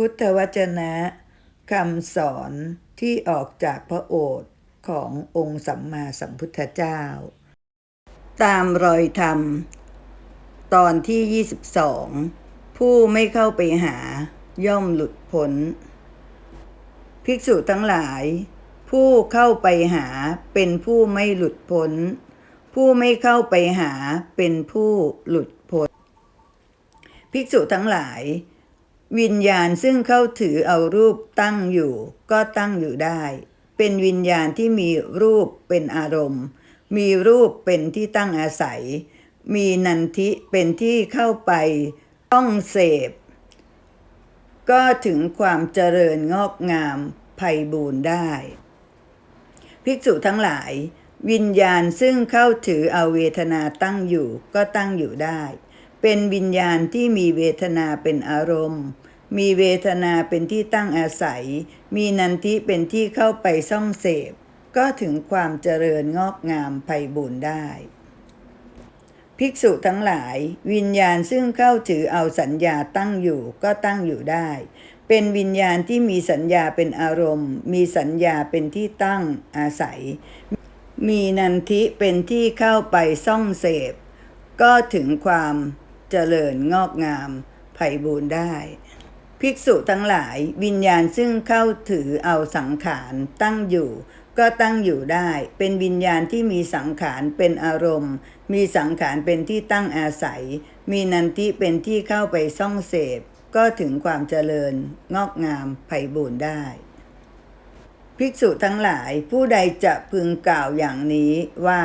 พุทธวจนะคำสอนที่ออกจากพระโอษฐ์ขององค์สัมมาสัมพุทธเจ้า ตามรอยธรรม ตอนที่ 22 ผู้ไม่เข้าไปหาย่อมหลุดพ้น ภิกษุทั้งหลาย ผู้เข้าไปหาเป็นผู้ไม่หลุดพ้น ผู้ไม่เข้าไปหาเป็นผู้หลุดพ้น ภิกษุทั้งหลาย วิญญาณซึ่งเข้าถือเอารูปตั้งอยู่ ก็ตั้งอยู่ได้ เป็นวิญญาณที่มีรูปเป็นอารมณ์ มีรูปเป็นที่ตั้งอาศัย มีนันทิเป็นที่เข้าไปต้องเสพ ก็ถึงความเจริญงอกงามไพบูรณ์ได้ ภิกษุทั้งหลาย วิญญาณซึ่งเข้าถือเอาเวทนาตั้งอยู่ ก็ตั้งอยู่ได้ เป็นวิญญาณที่มีเวทนาเป็นอารมณ์ มีเวทนาเป็นที่ตั้งอาศัย มีนันทิเป็นที่เข้าไปซ่องเสพ ก็ถึงความเจริญงอกงามไพบูรณ์ได้ ภิกษุทั้งหลาย วิญญาณซึ่งเข้าถือเอาสัญญาตั้งอยู่ก็ตั้งอยู่ได้ เป็นวิญญาณที่มีสัญญาเป็นอารมณ์ มีสัญญาเป็นที่ตั้งอาศัย มีนันทิเป็นที่เข้าไปซ่องเสพ ก็ถึงความ เจริญงอกงามไพบูรณ์ได้ ภิกษุทั้งหลายวิญญาณซึ่งเข้าถือเอาสังขารตั้งอยู่ ก็ตั้งอยู่ได้ เป็นวิญญาณที่มีสังขารเป็นอารมณ์ มีสังขารเป็นที่ตั้งอาศัย มีนันทิเป็นที่เข้าไปซ่องเสพ ก็ถึงความเจริญงอกงามไพบูรณ์ได้ภิกษุทั้งหลายผู้ใดจะพึงกล่าวอย่างนี้ว่า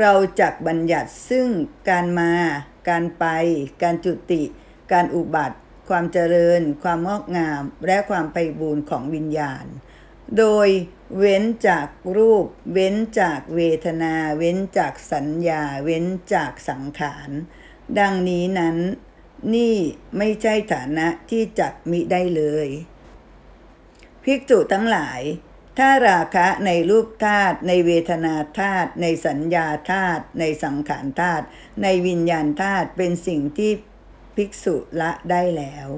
เราจักบัญญัติซึ่งการมา การไป การจุติ การอุบัติ ความเจริญ ความงอกงาม และความไพบูรณ์ของวิญญาณ โดยเว้นจากรูป เว้นจากเวทนา เว้นจากสัญญา เว้นจากสังขาร ดังนี้นั้น นี่ไม่ใช่ฐานะที่จักมิได้เลย ภิกษุทั้งหลาย ถ้าราคะในรูปธาตุในเวทนาธาตุในสัญญาธาตุในสังขารธาตุในวิญญาณธาตุเป็นสิ่งที่ภิกษุละได้แล้ว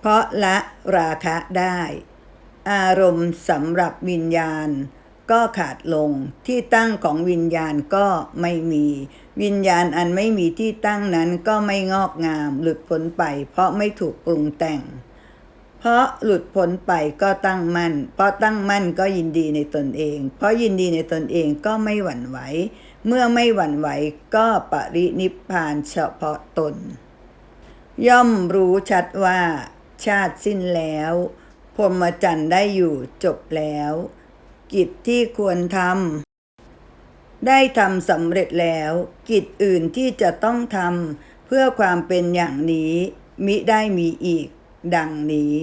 เพราะละราคะได้ อารมณ์สำหรับวิญญาณก็ขาดลงที่ตั้งของวิญญาณก็ไม่มี วิญญาณอันไม่มีที่ตั้งนั้นก็ไม่งอกงามหลุดพ้นไป เพราะไม่ถูกปรุงแต่ง เพราะหลุดพ้นไปก็ตั้งมั่น เพราะตั้งมั่นก็ยินดีในตนเอง เพราะยินดีในตนเองก็ไม่หวั่นไหว เมื่อไม่หวั่นไหวก็ปรินิพพานเฉพาะตน ย่อมรู้ชัดว่า ชาติสิ้นแล้วพรหมจรรย์ได้อยู่จบแล้ว กิจที่ควรทำได้ทำสำเร็จแล้ว กิจอื่นที่จะต้องทำเพื่อความเป็นอย่างนี้มิได้มีอีก ดังนี้